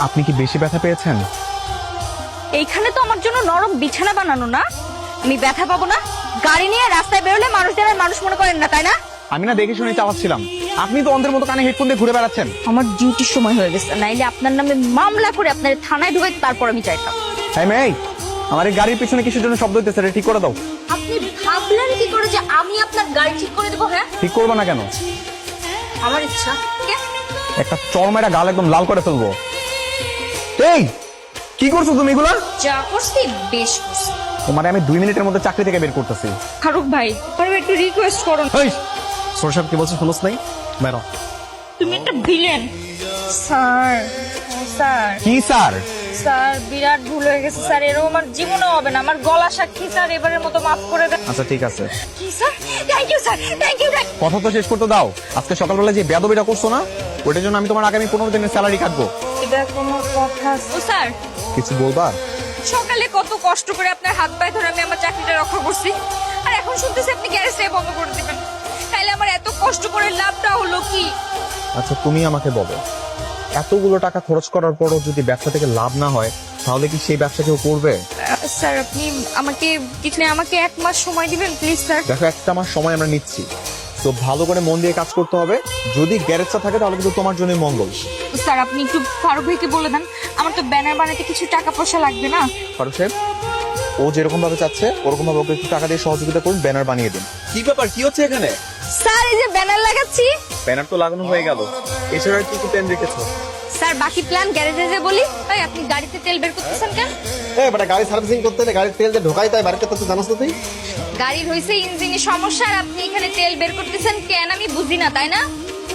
আপনি কি বেশি ব্যথা পেয়েছেন? এইখানে তো আমার জন্য নরম বিছানা বানানো না। আমি ব্যথা পাবো না। গাড়ি নিয়ে রাস্তায় বেরোলে মানুষ যারা মানুষ মনে করেন না তাই না? আমি না দেখে শুনে চালাচ্ছিলাম। আপনি তো অন্ধের মতো কানে হেডফোন দিয়ে ঘুরে বেড়াচ্ছেন। আমার ডিউটির সময় হয়ে গেছে। নাইলে আপনার নামে মামলা করে আপনার থানায় ঢুকে তারপর আমি চাইতাম হ্যাঁ মেয়ে আমার এই গাড়ির পিছনে কিসের জন্য শব্দ হইতেছে ঠিক করে দাও। আপনি ভাবলেন কি করে যে আমি আপনার গাড়ি ঠিক করে দেবো হ্যাঁ? ঠিক করব না কেন? আমার ইচ্ছা। একটা চরমেরা গাল একদম লাল করে ফেলব। এই কি করছ তুমি এগুলা? যা করছি বেশ করছি। তোমারে আমি দুই মিনিটের মধ্যে চাকরি থেকে বের করতেছি। ফারুক ভাই ফারুক একটু রিকোয়েস্ট করুন এই সর সাহেব কি বলছো শুনোস নাই? বেরো। তুমি একটা ভিলেন স্যার স্যার। কি স্যার? স্যার বিরাট ভুল হয়ে গেছে স্যার। এরকম আমার জীবনে হবে না। আমার গলা সাক্ষী স্যার এবারের মতো মাফ করে দেন। আচ্ছা ঠিক আছে। কি sir? Thank you sir. Thank you কথা তো শেষ করতে দাও। আজকে সকালবেলা যে বেদবিটা করছ না ওইটার জন্য আমি তোমার আগামী পনেরো দিনের স্যালারি কাটবো। এটা কোনো কথা ও স্যার। কিছু বলবা? সকালে কত কষ্ট করে আপনার হাত পায়ে ধরে আমি আমার চাকরিটা রক্ষা করছি। আর এখন শুনতেছি আপনি গ্যারেজটাই বন্ধ করে দেবেন। তাইলে আমার এত কষ্ট করে লাভটা হলো কি? আচ্ছা তুমি আমাকে বলো। এতগুলো টাকা খরচ করার পরও যদি ব্যবসা থেকে লাভ না হয় তাহলে কি সেই ব্যবসা কেউ করবে? স্যার আপনি আমাকে কিছু আমাকে এক মাস সময় দিবেন প্লিজ স্যার। দেখো একটা আমার সময় আমরা নিচ্ছি। তো ভালো করে মন দিয়ে কাজ করতে হবে। যদি গ্যারেজটা থাকে তাহলে কিন্তু তোমার জন্য মঙ্গল। স্যার আপনি একটু ফারুক ভাইকে বলে দেন। আমার তো ব্যানার বানাতে কিছু টাকা পয়সা লাগবে না। ফারুক সাহেব ও যেরকম ভাবে চাচ্ছে ওরকম ভাবে ওকে একটু টাকা দিয়ে সহযোগিতা করুন ব্যানার বানিয়ে দিন। কি ব্যাপার? কি হচ্ছে এখানে? স্যার এই যে ব্যানার লাগাচ্ছি। ব্যানার তো লাগানো হয়ে গেল। এছাড়া কি কি প্ল্যান রেখেছো? স্যার বাকি প্ল্যান গ্যারেজে যে বলি ভাই আপনি গাড়িতে তেল বের করতেছেন কেন? এ বেটা গাড়ি সার্ভিসিং করতে হলে গাড়ির তেল যে ঢোকাই তাই বাড়িতে তো জানাস তো তুই? গাড়ির হয়েছে ইঞ্জিনের সমস্যা আর আপনি এখানে তেল বের করতেছেন কেন আমি বুঝি না তাই না?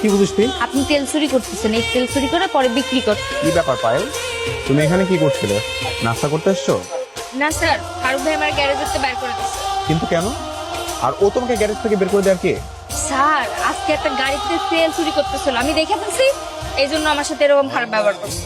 কি বুঝিস তুই? আপনি তেল চুরি করতেছেন এই তেল চুরি করে পরে বিক্রি কর কি ব্যাপার পায়েল? তুমি এখানে কি করছিলে? নাস্তা করতে এসছো? না স্যার ফারুক ভাই আমার গ্যারেজে বের করে দিচ্ছে কিন্তু কেন? আর ও তোমাকে গ্যারেজ থেকে বের করে দেওয়ার কে? স্যার আজকে একটা গাড়িতে তেল চুরি করতেছিল। আমি দেখে ফেলছি এই জন্য আমার সাথে এরকম খারাপ ব্যবহার করছে